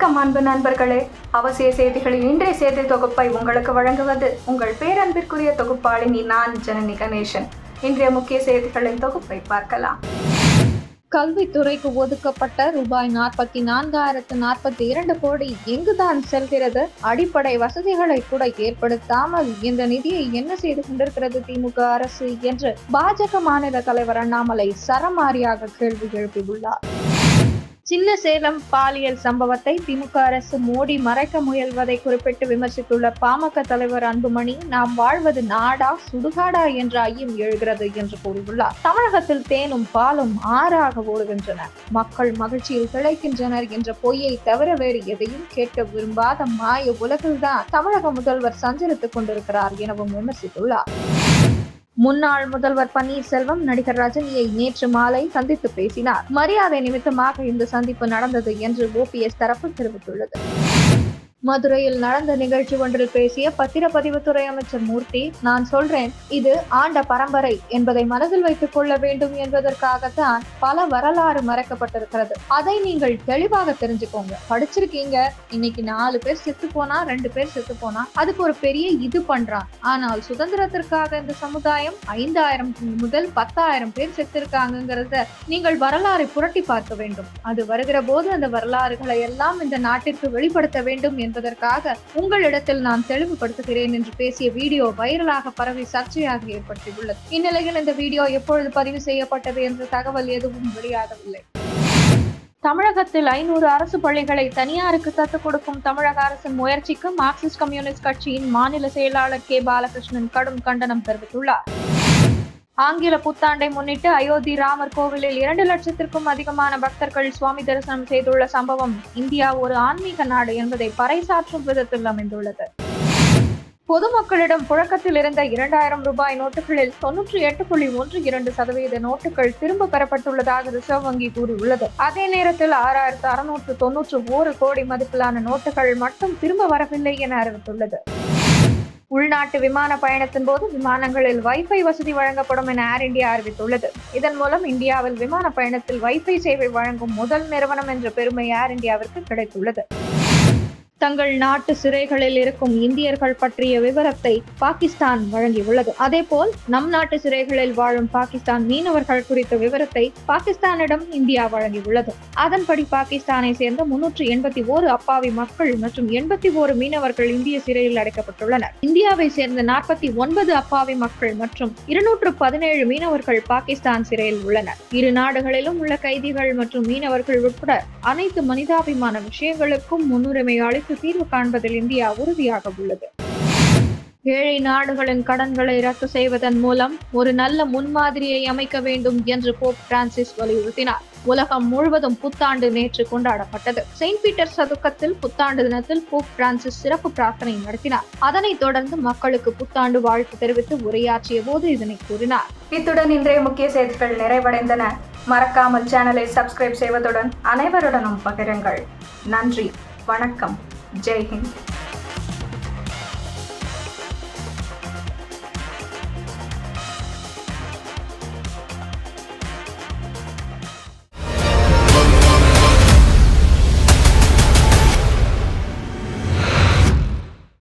வணக்கம் அன்பு நண்பர்களே. அவசிய செய்திகளின் இன்றைய செய்தி தொகுப்பை உங்களுக்கு வழங்குவது உங்கள் பேரன்பிற்குரிய தொகுப்பாளினி நான் ஜனனி கணேசன். இன்றைய முக்கிய செய்திகளின் தொகுப்பை பார்க்கலாம். கல்வித்துறைக்கு ஒதுக்கப்பட்ட ரூபாய் நாற்பத்தி நான்காயிரத்து நாற்பத்தி இரண்டு கோடி எங்குதான் செல்கிறது? அடிப்படை வசதிகளை கூட ஏற்படுத்தாமல் இந்த நிதியை என்ன செய்து கொண்டிருக்கிறது திமுக அரசு என்று பாஜக மாநில தலைவர் அண்ணாமலை சரமாரியாக கேள்வி எழுப்பியுள்ளார். சின்ன சேலம் பாலியல் சம்பவத்தை திமுக அரசு மோடி மறைக்க முயல்வதை குறிப்பிட்டு விமர்சித்துள்ள பாமக தலைவர் அன்புமணி நாம் வாழ்வது நாடா சுடுகாடா என்ற ஐயம் எழுகிறது என்று கூறியுள்ளார். தமிழகத்தில் தேனும் பாலும் ஆறாக ஓடுகின்றன. மக்கள் மகிழ்ச்சியில் திளைக்கின்றனர் என்ற பொய்யை தவிர வேறு எதையும் கேட்க விரும்பாத மாய உலகில்தான் தமிழக முதல்வர் சஞ்சரித்துக் கொண்டிருக்கிறார் எனவும் விமர்சித்துள்ளார். முன்னாள் முதல்வர் பன்னீர்செல்வம் நடிகர் ரஜினியை நேற்று மாலை சந்தித்து பேசினார். மரியாதை நிமித்தமாக இந்த சந்திப்பு நடந்தது என்று ஓபிஎஸ் தரப்பு தெரிவித்துள்ளது. மதுரையில் நடந்த நிகழ்ச்சி ஒன்றில் பேசிய பத்திரப்பதிவுத்துறை அமைச்சர் மூர்த்தி நான் சொல்றேன் இது ஆண்ட பரம்பரை என்பதை மனதில் வைத்துக் கொள்ள வேண்டும் என்பதற்காகத்தான் பல வரலாறு மறைக்கப்பட்டிருக்கிறது. அதை நீங்கள் தெளிவாக தெரிஞ்சுக்கோங்க. படிச்சிருக்கீங்க இன்னைக்கு நாலு பேர் செத்து போனா ரெண்டு பேர் செத்து போனா அதுக்கு ஒரு பெரிய இது பண்றான். ஆனால் சுதந்திரத்திற்காக இந்த சமுதாயம் ஐந்தாயிரம் முதல் பத்தாயிரம் பேர் செத்திருக்காங்கிறத நீங்கள் வரலாறை புரட்டி பார்க்க வேண்டும். அது வருகிற போது அந்த வரலாறுகளை எல்லாம் இந்த நாட்டிற்கு வெளிப்படுத்த வேண்டும் என்பதற்காக உங்களிடத்தில் நான் தெளிவுபடுத்துகிறேன் என்று பேசிய வீடியோ வைரலாக பரவி சர்ச்சையாக ஏற்பட்டுள்ளது இந்நிலையில் இந்த வீடியோ எப்பொழுது பதிவு செய்யப்பட்டது என்ற தகவல் எதுவும் வெளியாகவில்லை. தமிழகத்தில் ஐநூறு அரசு பள்ளிகளை தனியாருக்கு தத்து கொடுக்கும் தமிழக அரசின் முயற்சிக்கு மார்க்சிஸ்ட் கம்யூனிஸ்ட் கட்சியின் மாநில செயலாளர் கே. பாலகிருஷ்ணன் கடும் கண்டனம் தெரிவித்துள்ளார். ஆங்கில புத்தாண்டை முன்னிட்டு அயோத்தி ராமர் கோவிலில் இரண்டு லட்சத்திற்கும் அதிகமான பக்தர்கள் சுவாமி தரிசனம் செய்துள்ள சம்பவம் இந்தியா ஒரு ஆன்மீக நாடு என்பதை பறைசாற்றும் விதத்தில் அமைந்துள்ளது. பொதுமக்களிடம் புழக்கத்தில் இருந்த இரண்டாயிரம் ரூபாய் நோட்டுகளில் தொன்னூற்றி எட்டு புள்ளி ஒன்று இரண்டு சதவீத நோட்டுகள் திரும்ப பெறப்பட்டுள்ளதாக ரிசர்வ் வங்கி கூறியுள்ளது. அதே நேரத்தில் ஆறாயிரத்து அறுநூற்று தொன்னூற்று ஓரு கோடி மதிப்பிலான நோட்டுகள் மட்டும் திரும்ப வரவில்லை என அறிவித்துள்ளது. உள்நாட்டு விமான பயணத்தின் போது விமானங்களில் வைஃபை வசதி வழங்கப்படும் என ஏர் இந்தியா அறிவித்துள்ளது. இதன் மூலம் இந்தியாவில் விமான பயணத்தில் வைஃபை சேவை வழங்கும் முதல் நிறுவனம் என்ற பெருமை ஏர் இந்தியாவிற்கு கிடைத்துள்ளது. தங்கள் நாட்டு சிறைகளில் இருக்கும் இந்தியர்கள் பற்றிய விவரத்தை பாகிஸ்தான் வழங்கியுள்ளது. அதேபோல் நம் நாட்டு சிறைகளில் வாழும் பாகிஸ்தான் மீனவர்கள் குறித்த விவரத்தை பாகிஸ்தானிடம் இந்தியா வழங்கியுள்ளது. அதன்படி பாகிஸ்தானை சேர்ந்த முன்னூற்று எண்பத்தி ஓரு அப்பாவி மக்கள் மற்றும் எண்பத்தி ஓரு மீனவர்கள் இந்திய சிறையில் அடைக்கப்பட்டுள்ளனர். இந்தியாவை சேர்ந்த நாற்பத்தி ஒன்பது அப்பாவி மக்கள் மற்றும் இருநூற்று பதினேழு மீனவர்கள் பாகிஸ்தான் சிறையில் உள்ளனர். இரு நாடுகளிலும் உள்ள கைதிகள் மற்றும் மீனவர்கள் உட்பட அனைத்து மனிதாபிமான விஷயங்களுக்கும் முன்னுரிமை அளித்து தீர்வு காண்பதில் இந்தியா உறுதியாக உள்ளது. ஏழை நாடுகளின் கடன்களை ரத்து செய்வதன் மூலம் ஒரு நல்ல முன்மாதிரியை அமைக்க வேண்டும் என்று போப் பிரான்சிஸ் வலியுறுத்தினார். உலகம் முழுவதும் புத்தாண்டு நேற்று கொண்டாடப்பட்டது. செயின்ட் பீட்டர் சதுக்கத்தில் புத்தாண்டு தினத்தில் போப் பிரான்சிஸ் சிறப்பு பிரார்த்தனை நடத்தினார். அதனைத் தொடர்ந்து மக்களுக்கு புத்தாண்டு வாழ்த்து தெரிவித்து உரையாற்றிய போது இதனை கூறினார். இத்துடன் இன்றைய முக்கிய செய்திகள் நிறைவடைந்தன. மறக்காமல் சேனலை சப்ஸ்கிரைப் செய்வதுடன் அனைவருடனும் பகிருங்கள். நன்றி. வணக்கம். ಜೈ ಹಿಂದ್